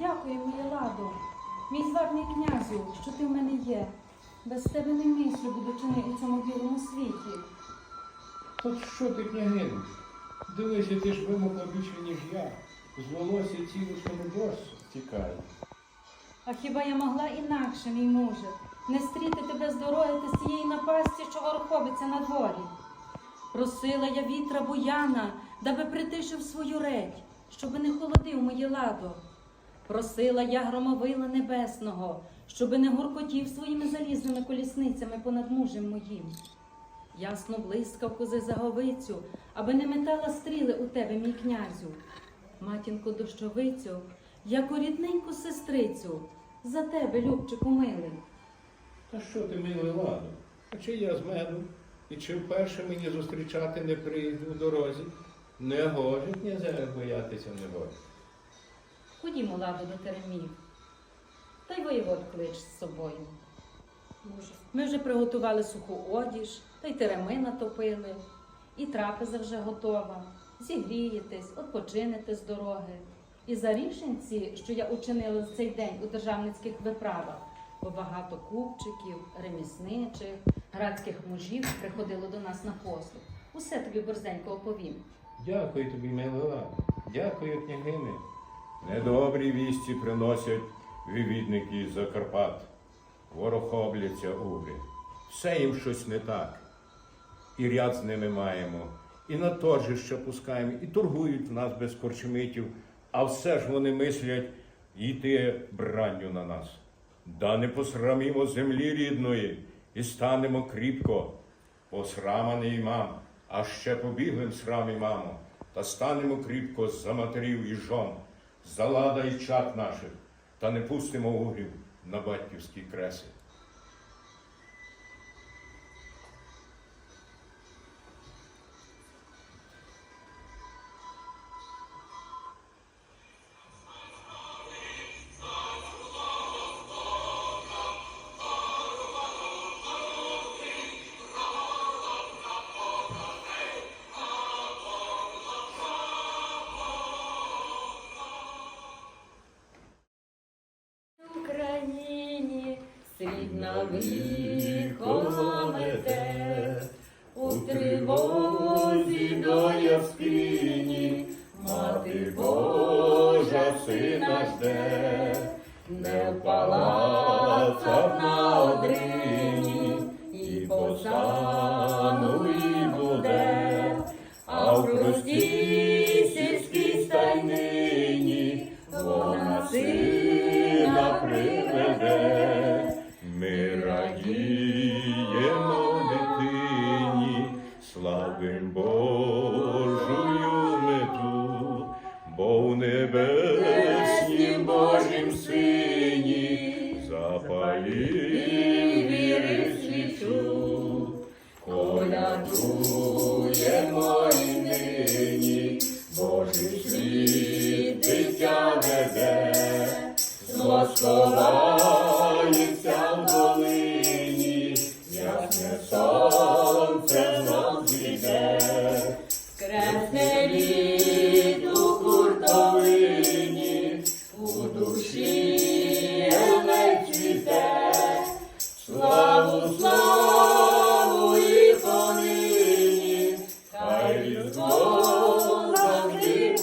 Дякую, моя ладо. Мій зварний князю, що ти в мене є. Без тебе не мислю, будучи у цьому білому світі. От що ти, княгиню? Дивися, ти ж вимокла більше, ніж я. З волосся цілу, що не дощ тікає. А хіба я могла інакше, мій муже, не стріти тебе з дороги та з цієї напасті, що вороховиться на дворі? Просила я вітра буяна, даби притишив свою редь, щоби не холодив моє ладо. Просила я громовила небесного, щоби не гуркотів своїми залізними колісницями понад мужем моїм. Ясно блискавку за заговицю, аби не метала стріли у тебе, мій князю. Матінко дощовицю, як у рідненьку сестрицю, за тебе, Любчику милий. Та що ти, милий ладу? А чи я з меду? І чи вперше мені зустрічати не прийду в дорозі? Не гоже, князя, боятися не гоже. Ходімо, ладу, до теремів. Та й воєвод клич з собою. Ми вже приготували суху одіж, та й тереми натопили, і трапеза вже готова. Зігрієтесь, odpoчинете з дороги. І за рішенці, що я учинила за цей день у державницьких виправах, бо багато купчиків, ремісничих, градських мужів приходило до нас на послуг. Усе тобі борзенько оповім. Дякую тобі, милий ладу. Дякую, княгини. Недобрі вісті приносять вивідники з Закарпат. Ворохобляться угри. Все їм щось не так. І ряд з ними маємо, і на торжище пускаємо, і торгують в нас без корчмитів, а все ж вони мислять йти бранню на нас. Да не посрамімо землі рідної і станемо кріпко. Посраманий мам, а ще побіглим срамі, мамо, та станемо кріпко за матерів і жон, за лада і чад наших, та не пустимо угрів на батьківські креси. Віхола у тривозі до яскині, мати Божа сина жде, не в палацах на одрині, і посану і буде, а в простій сільській стайнині вона сина приведе. Славим Божую мету, бо в небеснім Божім сині запалі віри свічу, колядуємо Ясне літо в хуртовині, у душі елек цвіте, славу, славу і понині, хай різдво завжди